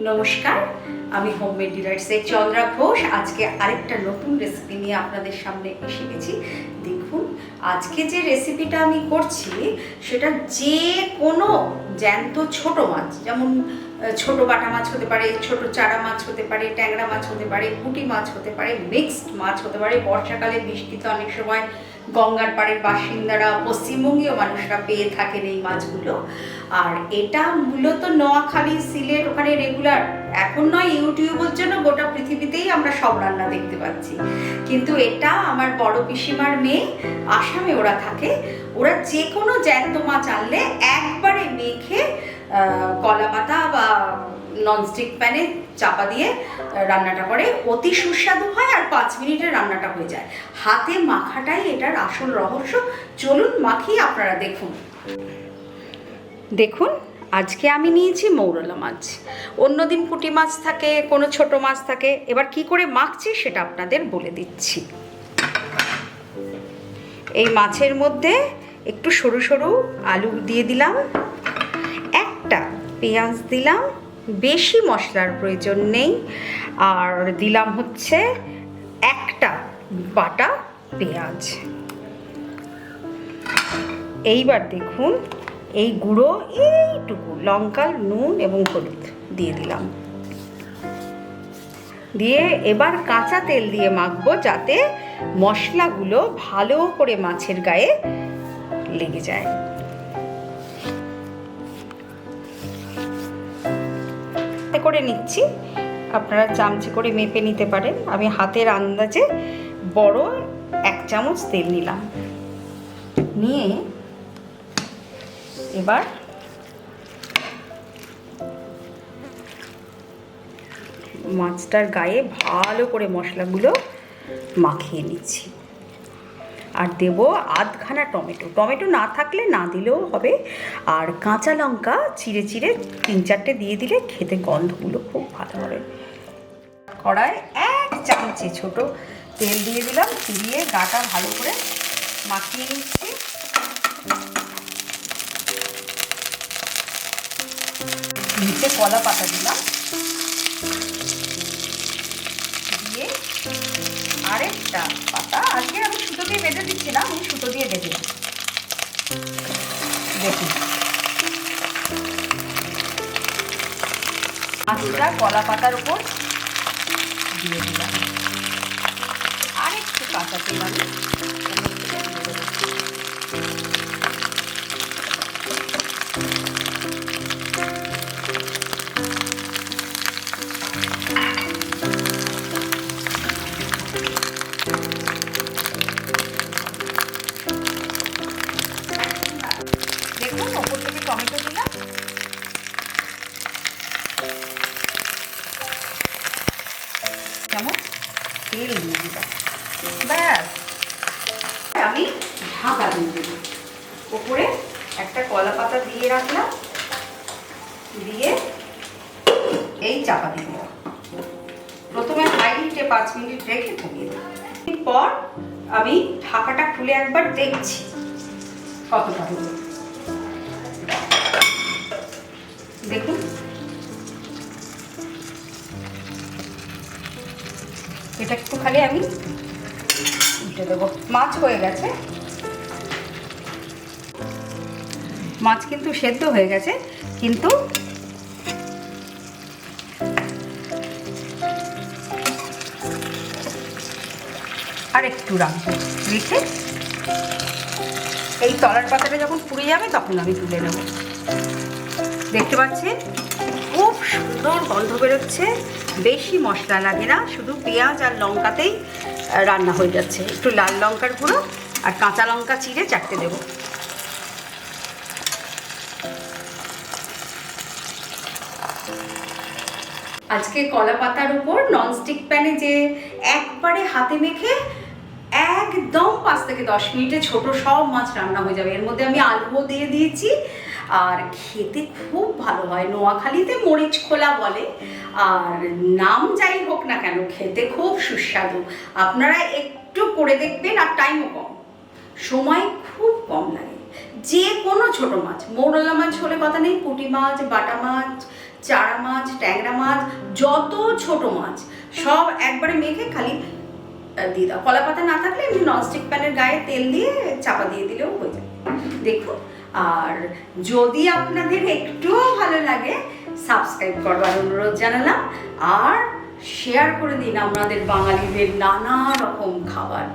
নমস্কার, আমি হোমমেড ডিলার্সের চন্দ্রা ঘোষ। আজকে আরেকটা নতুন রেসিপি নিয়ে আপনাদের সামনে এসে গেছি। দেখুন, আজকে যে রেসিপিটা আমি করছি, সেটা যে কোনো জ্যান্ত ছোট মাছ, যেমন ছোট বাটা মাছ হতে পারে, ছোট চারা মাছ হতে পারে, ট্যাংরা মাছ হতে পারে, পুঁটি মাছ হতে পারে মিক্সড মাছ হতে পারে। বর্ষাকালে বৃষ্টিতে অনেক সময় গঙ্গার পাড়ের বাসিন্দারা, পশ্চিমবঙ্গীয় মানুষরা পেয়ে থাকেন এই মাছগুলো। আর এটা মূলত নোয়াখালী সিলেট ওখানে রেগুলার এখন নয়, ইউটিউবের জন্য গোটা পৃথিবীতেই আমরা সব রান্না দেখতে পাচ্ছি। কিন্তু এটা আমার বড় পিসিমার মেয়ে, আসামে ওরা থাকে। ওরা যে কোনো জ্যান্ত মাছ আনলে একবারে মেখে কলা পাতা ননস্টিক প্যানে চাপা দিয়ে রান্নাটা করে। অতি সুস্বাদু হয় আর পাঁচ মিনিটে রান্নাটা হয়ে যায়। হাতে মাখাটাই এটার আসল রহস্য। চলুন মাখিয়ে আপনারা দেখুন। দেখুন, আজকে আমি নিয়েছি মৌরলা মাছ। অন্যদিন পুঁটি মাছ থাকে, কোনো ছোট মাছ থাকে। এবার কি করে মাখছি সেটা আপনাদের বলে দিচ্ছি। এই মাছের মধ্যে একটু সরু সরু আলু দিয়ে দিলাম, একটা পেঁয়াজ দিলাম বেশি মশলার প্রয়োজন নেই। আর দিলাম হচ্ছে একটা বাটা পেঁয়াজ। এইবার দেখুন এই গুঁড়ো, এইটুকু লঙ্কা, নুন এবং হলুদ দিয়ে দিলাম। দিয়ে এবার কাঁচা তেল দিয়ে মাখবো যাতে মশলাগুলো ভালো করে মাছের গায়ে লেগে যায়। করে নিচ্ছি। আপনারা চামচে করে মেপে নিতে পারেন। আমি হাতের আন্দাজে বড় এক চামচ তেল নিলাম। নিয়ে এবার মাছটার গায়ে ভালো করে মশলাগুলো মাখিয়ে নিচ্ছি। আর দেব আধখানা টমেটো। টমেটো না থাকলে না দিলেও হবে। আর কাঁচা লঙ্কা চিড়ে চিড়ে তিন চারটে দিয়ে দিলে খেতে গন্ধগুলো খুব ভালো হবে। কড়ায় এক চামচে ছোট তেল দিয়ে দিলাম দিয়ে গাটা ভালো করে মাখিয়ে নিচ্ছি। নিচে কলা পাতা দিলাম। দিয়ে আরেকটা দিয়ে বেঁধে দিচ্ছি না আমি সুতো দিয়ে বেঁধে দিলাম দেখুন। মাছটা কলা পাতার উপর দিয়ে দিলাম। আর একটু কাঁচা তেল আমি এর মধ্যে যেমন তেল দিয়ে দিলাম ব্যাস। আমি ঢাকা দিয়ে দেব। ওপরে একটা কলা পাতা দিয়ে রাখলাম। দিয়ে এই চাপা দিয়ে দিলাম প্রথমে হাই হিটে পাঁচ মিনিট রেখে কমিয়ে দেবো। পর আমি ঢাকাটা খুলে একবার দেখছি কতটা হলো। দেখুন। এটা একটু খালি আমি উল্টে দেবো। মাছ হয়ে গেছে। মাছ কিন্তু সেদ্ধ হয়ে গেছে, কিন্তু আর একটু রাখব। রেখে এই তলার পাতাটা যখন পুড়ে যাবে, তখন আমি তুলে নেব। দেখতে পাচ্ছেন? খুব সুন্দর গন্ধ বেরোচ্ছে বেশি মশলা লাগে না, শুধু পেঁয়াজ আর লঙ্কাতেই রান্না হয়ে যাচ্ছে। একটু লাল লঙ্কার গুঁড়ো আর কাঁচা লঙ্কা চিড়ে চারটে দেবো। আজকে কলা পাতার উপর ননস্টিক প্যানে যে একবারে হাতে মেখে একদম পাঁচ থেকে দশ মিনিটে ছোট সব মাছ রান্না হয়ে যাবে। এর মধ্যে আমি আলুও দিয়ে দিয়েছি আর খেতে খুব ভালো হয়। নোয়াখালীতে মরিচ খোলা বলে। আর নাম যাই হোক না কেন, খেতে খুব সুস্বাদু। আপনারা একটু করে দেখবেন আর টাইমও কম। সময় খুব কম লাগে। যে কোনো ছোট মাছ, মৌরলা মাছ হলে কথা নেই, পুঁটি মাছ, বাটা মাছ, চারা মাছ, ট্যাংরা মাছ, যত ছোট মাছ, সব একবারে মেখে খালি দিয়ে দাও। কলা পাতা না থাকলে এমনি ননস্টিক প্যানের গায়ে তেল দিয়ে চাপা দিয়ে দিলেও হয়ে যাবে দেখুন আর যদি আপনাদের একটুও ভালো লাগে সাবস্ক্রাইব করবার অনুরোধ জানালাম। আর শেয়ার করে দিন আমাদের বাঙালিদের নানা রকম খাবার।